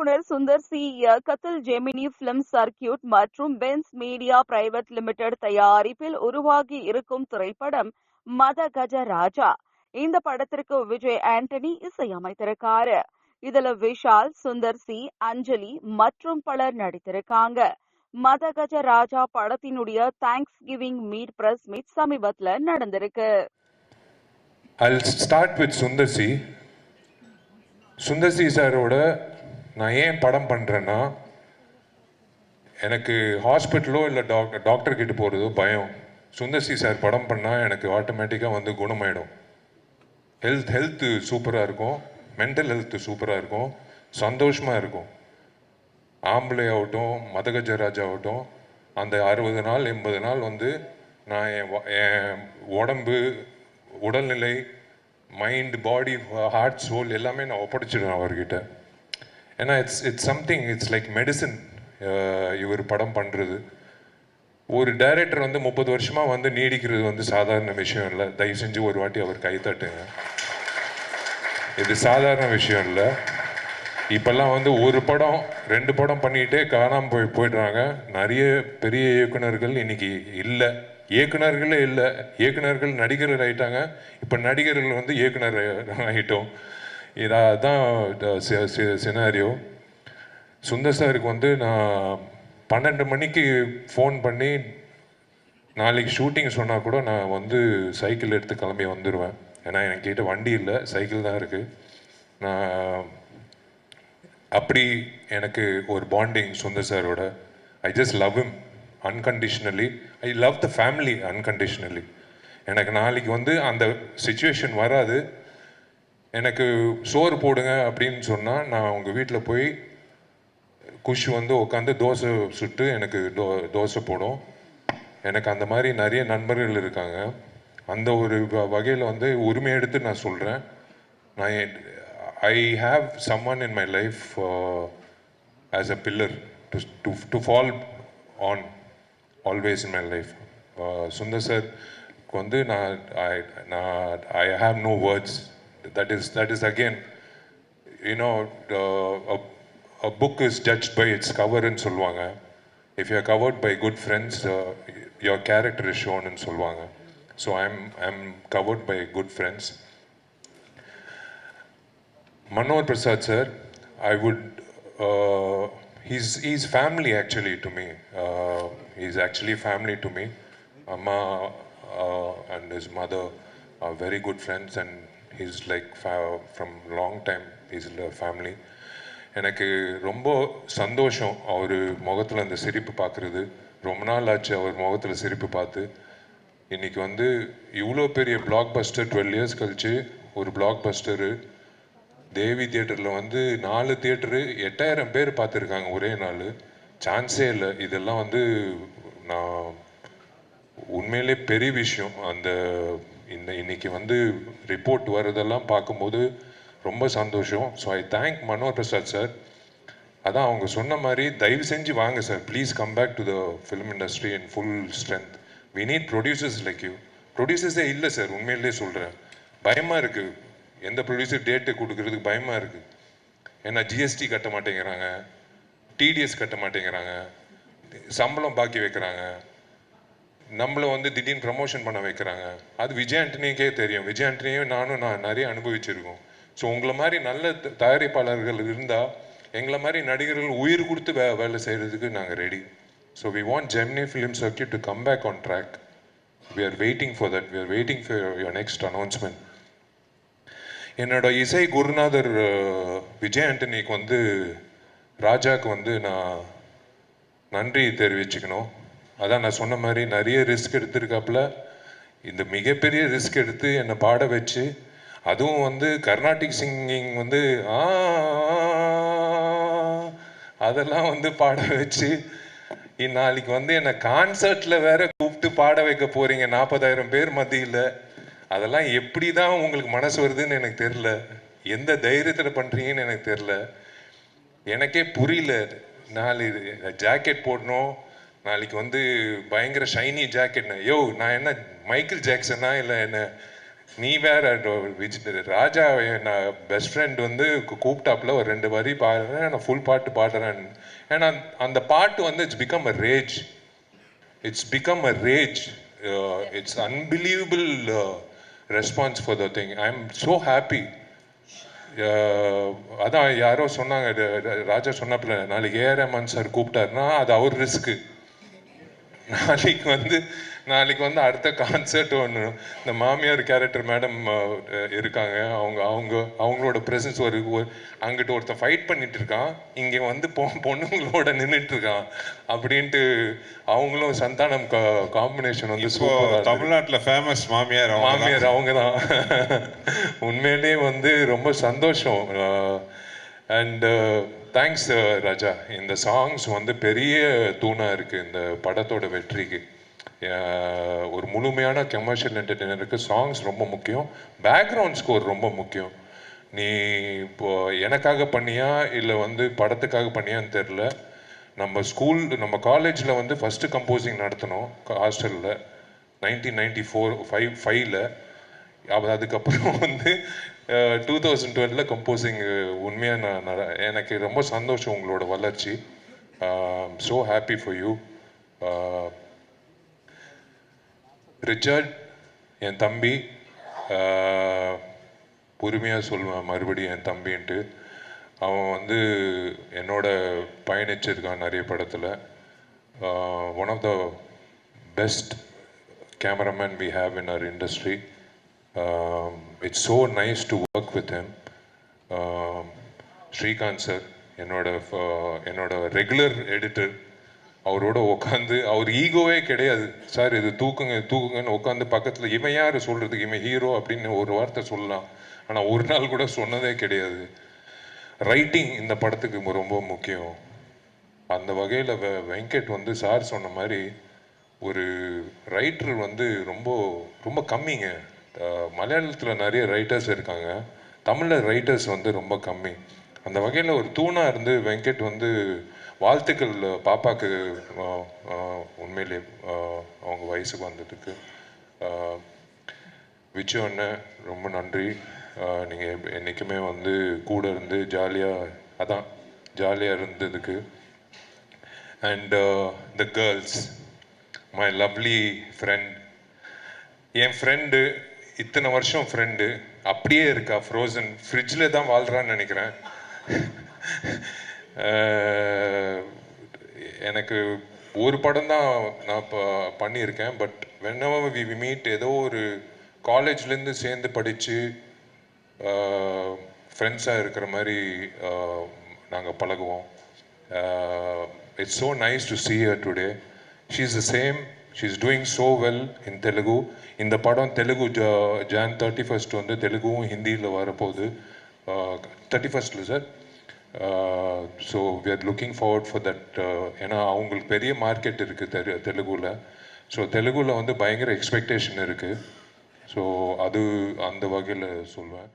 இயக்குனர் சுந்தர் சி இயக்கத்தில் Gemini film circuit மற்றும் பென்ஸ் மீடியா பிரைவேட் லிமிடெட் தயாரிப்பில் உருவாகி இருக்கும் திரைப்படம் மத கஜ ராஜா. இந்த படத்திற்கு விஜய் ஆண்டனி இசையமைத்திருக்காரு. இதுல விஷால் சுந்தர் சி அஞ்சலி மற்றும் பலர் நடித்திருக்காங்க. மத கஜ ராஜா படத்தினுடைய thanks giving meet press meet சமீபத்துல நடந்திருக்கு. I'll start with Sundar C Sundar C சாரோட நான் ஏன் படம் பண்ணுறேன்னா எனக்கு ஹாஸ்பிட்டலோ இல்லை டாக்டர் டாக்டர்கிட்ட போகிறதோ பயம். சுந்தர்சி சார் படம் பண்ணால் எனக்கு ஆட்டோமேட்டிக்காக வந்து குணமாயிடும். ஹெல்த் ஹெல்த்து சூப்பராக இருக்கும். மென்டல் ஹெல்த்து சூப்பராக இருக்கும். சந்தோஷமாக இருக்கும். ஆம்பளை ஆகட்டும் மதகஜராஜ் ஆகட்டும் அந்த அறுபது நாள் எண்பது நாள் வந்து நான் என் என் உடம்பு உடல்நிலை மைண்ட் பாடி ஹார்ட் சோல் எல்லாமே நான் ஒப்படைச்சிடுவேன் அவர்கிட்ட. ஏன்னா it's it's something it's like medicine இவர் படம் பண்ணுறது ஒரு டைரக்டர் வந்து முப்பது வருஷமாக வந்து நீடிக்கிறது வந்து சாதாரண விஷயம் இல்லை. தயவு செஞ்சு ஒரு வாட்டி அவர் கைத்தட்டுங்க இது சாதாரண விஷயம் இல்லை. இப்போல்லாம் வந்து ஒரு படம் ரெண்டு படம் பண்ணிகிட்டே காணாமல் போய் போயிடுறாங்க. நிறைய பெரிய இயக்குனர்கள் இன்னைக்கு இல்லை. இயக்குனர்களே இல்லை. இயக்குனர்கள் நடிகர்கள் ஆகிட்டாங்க இப்போ நடிகர்கள் வந்து இயக்குனர் ஆகிட்டோம் இதான் சினாரியோ சுந்தர் சாருக்கு வந்து நான் பன்னெண்டு மணிக்கு ஃபோன் பண்ணி நாளைக்கு ஷூட்டிங் சொன்னால் கூட நான் வந்து சைக்கிள் எடுத்து கிளம்பி வந்துடுவேன் ஏன்னா என்கிட்ட வண்டி இல்லை சைக்கிள் தான் இருக்குது நான் அப்படி எனக்கு ஒரு பாண்டிங் சுந்தர் சாரோட. I just love him unconditionally I love the family unconditionally எனக்கு நாளைக்கு வந்து அந்த சுச்சுவேஷன் வராது. எனக்கு சோறு போடுங்க அப்படின்னு சொன்னால் நான் உங்கள் வீட்டில் போய் குஷ் வந்து உட்காந்து தோசை சுட்டு எனக்கு தோ தோசை போடும். எனக்கு அந்த மாதிரி நிறைய நண்பர்கள் இருக்காங்க. அந்த ஒரு வகையில் வந்து உரிமை எடுத்து நான் சொல்கிறேன் நான் I have someone in my life as a pillar to to to fall on always in my life Sundar sir வந்து நான் ஐ நான் I have no words That is that is again you know a book is judged by its cover ன்னு சொல்லுவாங்க if you are covered by good friends uh, your character is shown ன்னு சொல்லுவாங்க so i'm i'm covered by good friends Manor Prasad sir, I would. Uh, he's he's family actually to me. Uh, he's actually family to me. Amma uh, and his mother are is like from long time is fa- from எனக்கு ரொம்ப சந்தோஷம் அவர் முகத்தில் அந்த சிரிப்பு பார்க்குறது ரொம்ப நாள் ஆச்சு அவர் முகத்தில் சிரிப்பு பார்த்து. இன்னைக்கு வந்து இவ்வளோ பெரிய பிளாக் பஸ்டர் டுவெல் இயர்ஸ் கழிச்சு ஒரு பிளாக் பஸ்டரு தேவி தியேட்டரில் வந்து நாலு தியேட்டரு எட்டாயிரம் பேர் பார்த்துருக்காங்க ஒரே நாள். சான்ஸே இல்லை. இதெல்லாம் வந்து நான் உண்மையிலே பெரிய விஷயம். அந்த இன்னைக்கு வந்து ரிப்போர்ட் வர்றதெல்லாம் பார்க்கும்போது ரொம்ப சந்தோஷம். So I thank Manohar Prasad sir அதான் அவங்க சொன்ன மாதிரி தயவு செஞ்சு வாங்க sir please come back to the film industry in full strength we need producers like you ப்ரொடியூசர்ஸே இல்லை சார் உண்மையிலே சொல்கிறேன் பயமாக இருக்குது எந்த ப்ரொடியூசர் டேட்டு கொடுக்கறதுக்கு பயமாக இருக்குது ஏன்னா ஜிஎஸ்டி கட்ட மாட்டேங்கிறாங்க. டிடிஎஸ் கட்ட மாட்டேங்கிறாங்க. சம்பளம் பாக்கி வைக்கிறாங்க. நம்மளை வந்து திடீர்னு ப்ரமோஷன் பண்ண வைக்கிறாங்க. அது விஜய் ஆண்டனிக்கே தெரியும். விஜய் ஆண்டனியும் நானும் நான் நிறைய அனுபவிச்சிருக்கோம். ஸோ உங்களை மாதிரி நல்ல த- தயாரிப்பாளர்கள் இருந்தால் எங்களை மாதிரி நடிகர்கள் உயிர் கொடுத்து வே வேலை செய்கிறதுக்கு நாங்கள் ready so we want Gemini film circuit to come back on track we are waiting for that we are waiting for your next announcement என்னோட இசை குருநாதர் விஜய் ஆண்டனிக்கு வந்து ராஜாவுக்கு வந்து நான் நன்றி தெரிவிச்சுக்கணும். அதான் நான் சொன்ன மாதிரி நிறைய ரிஸ்க் எடுத்திருக்காப்புல. இந்த மிகப்பெரிய ரிஸ்க் எடுத்து என்னை பாட வச்சு அதுவும் வந்து கர்நாடிக் சிங்கிங் வந்து ஆ அதெல்லாம் வந்து பாட வச்சு நாளைக்கு வந்து என்னை கான்சர்ட்டில் வேற கூப்பிட்டு பாட வைக்க போறீங்க நாற்பதாயிரம் பேர் மத்தியில். அதெல்லாம் எப்படி தான் உங்களுக்கு மனசு வருதுன்னு எனக்கு தெரியல. எந்த தைரியத்தில் பண்ணுறீங்கன்னு எனக்கு தெரில எனக்கே புரியல. நாலு ஜாக்கெட் போடணும் நாளைக்கு வந்து பயங்கர ஷைனி ஜாக்கெட்னா யோ நான் என்ன மைக்கேல் ஜாக்சனா இல்லை என்ன? நீ வேற ட- ராஜா நான் பெஸ்ட் ஃப்ரெண்ட் வந்து கூப்பிட்டாப்புல ஒரு ரெண்டு வரி பாடுறேன் நான் ஃபுல் பாட்டு பாடுறேன். ஏன்னா அந்த பாட்டு வந்து it's become a rage it's become a rage it's unbelievable response for the thing I am so happy அதான் யாரோ சொன்னாங்க ராஜா சொன்னாப்புல நாளைக்கு ஏஆர் ரஹ்மான் சார் கூப்பிட்டாருன்னா அது அவர் ரிஸ்க்கு நாளைக்கு வந்து நாளைக்கு வந்து அடுத்த கான்சர்ட் ஒன்று இந்த மாமியார் கேரக்டர் மேடம் இருக்காங்க. அவங்க அவங்க அவங்களோட ப்ரெசன்ஸ் ஒரு அங்கிட்டு ஒருத்தன் ஃபைட் பண்ணிட்டு இருக்கான். இங்கே வந்து பொ பொண்ணுங்களோட நின்றுட்டு இருக்கான் அப்படின்ட்டு அவங்களும் சந்தானம் காம்பினேஷன் வந்து தமிழ்நாட்டுல ஃபேமஸ் மாமியார். மாமியார் அவங்க தான் உண்மையிலேயே வந்து ரொம்ப சந்தோஷம். அண்ட் தேங்க்ஸ் ராஜா இந்த சாங்ஸ் வந்து பெரிய தூணாக இருக்குது இந்த படத்தோட வெற்றிக்கு. ஒரு முழுமையான கமர்ஷியல் என்டர்டெய்னருக்கு சாங்ஸ் ரொம்ப முக்கியம். பேக்ரவுண்ட் ஸ்கோர் ரொம்ப முக்கியம். நீ இப்போ எனக்காக பண்ணியா இல்லை வந்து படத்துக்காக பண்ணியான்னு தெரில நம்ம ஸ்கூல் நம்ம காலேஜில் வந்து ஃபஸ்ட்டு கம்போசிங் நடத்தினோம் ஹாஸ்டலில் நைன்டீன் நைன்டி ஃபோர் ஃபைவ் ஃபைவ்ல அதுக்கப்புறம் வந்து டூ தௌசண்ட் டுவெல்ல கம்போசிங் உண்மையாக நான் எனக்கு ரொம்ப சந்தோஷம் உங்களோட வளர்ச்சி. So happy for you Richard என் தம்பி உரிமையாக சொல்லுவேன் மறுபடியும் என் தம்பின்ட்டு. அவன் வந்து என்னோட பயணிச்சிருக்கான் நிறைய படத்தில். One of the best cameraman we have in our industry Um, it's so nice to work with him. Um, Srikanth sir என்னோட ஃப- என்னோட ரெகுலர் எடிட்டர் அவரோட உட்காந்து அவர் ஈகோவே கிடையாது. சார் இது தூக்குங்க தூக்குங்கன்னு உட்காந்து பக்கத்தில் இவன் யார் சொல்கிறதுக்கு இவன் ஹீரோ அப்படின்னு ஒரு வார்த்தை சொல்லலாம். ஆனால் ஒரு நாள் கூட சொன்னதே கிடையாது. ரைட்டிங் இந்த படத்துக்கு ரொம்ப முக்கியம். அந்த வகையில் வெ வெங்கட் வந்து சார் சொன்ன மாதிரி ஒரு ரைட்டர் வந்து ரொம்ப ரொம்ப கம்மிங்க. மலையாளத்தில் நிறைய ரைட்டர்ஸ் இருக்காங்க. தமிழில் ரைட்டர்ஸ் வந்து ரொம்ப கம்மி. அந்த வகையில் ஒரு தூணாக இருந்து வெங்கட் வந்து வாழ்த்துக்கள் பாப்பாக்கு உண்மையிலே அவங்க வயசுக்கு வந்ததுக்கு. விச்சு அண்ணன் ரொம்ப நன்றி. நீங்கள் என்றைக்குமே வந்து கூட இருந்து ஜாலியாக அதான் ஜாலியாக இருந்ததுக்கு. And the girls my lovely friend N friend இத்தனை வருஷம் ஃப்ரெண்டு அப்படியே இருக்கா ஃப்ரோசன் ஃப்ரிட்ஜில் தான் வாழ்கிறான்னு நினைக்கிறேன். எனக்கு ஒரு படம் தான் நான் இப்போ பண்ணியிருக்கேன் பட் வென் வி மீட் ஏதோ ஒரு காலேஜ்லேருந்து சேர்ந்து படித்து ஃப்ரெண்ட்ஸாக இருக்கிற மாதிரி நாங்கள் பழகுவோம். It's so nice to see her today she is the same she's doing so well in Telugu இந்த படம் தெலுங்கு ஜான் தேர்ட்டி ஃபர்ஸ்ட் வந்து தெலுங்கும் ஹிந்தியில் வரப்போகுது. தேர்ட்டி ஃபஸ்ட்டில் sir so we are looking forward for that ஏன்னா அவங்களுக்கு பெரிய மார்க்கெட் இருக்குது தெரு தெலுங்குல ஸோ தெலுங்குல வந்து பயங்கர எக்ஸ்பெக்டேஷன் இருக்குது ஸோ அது அந்த வகையில் சொல்வேன்